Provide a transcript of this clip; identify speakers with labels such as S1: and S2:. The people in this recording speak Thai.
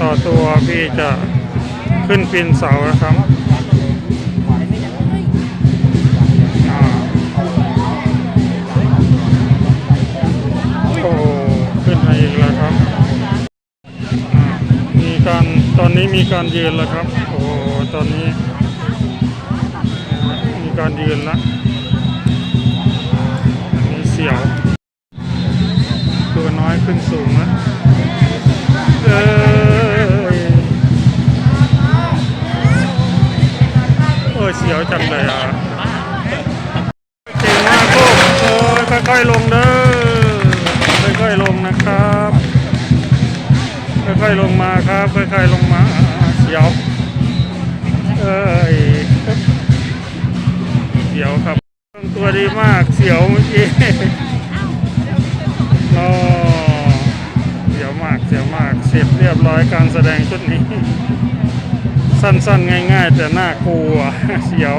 S1: ต่อตัวพี่จะขึ้นปีนเสานะครับโอ้ขึ้นมาอีกแล้วครับ มีการตอนนี้มีการยืนแล้วครับ โอ้ตอนนี้ มีการยืนแล้วอันนี้เสียวตัวน้อยขึ้นสูงนะ ยเสียวจังเลยอะเก่งมากลูกโอ้ยค่อยๆลงเด้อค่อยๆลงนะครับ ค่อยๆลงมาครับ ค่อยๆลงมาเสียวเอ้ยเสียวครับตัวดีมากเสียวเมื่อกี้โอ้เสียวมากเสียวมากเสร็จเรียบร้อยการแสดงชุดนี้ สั้นๆ ง่าย ๆ แต่น่ากลัวเสียว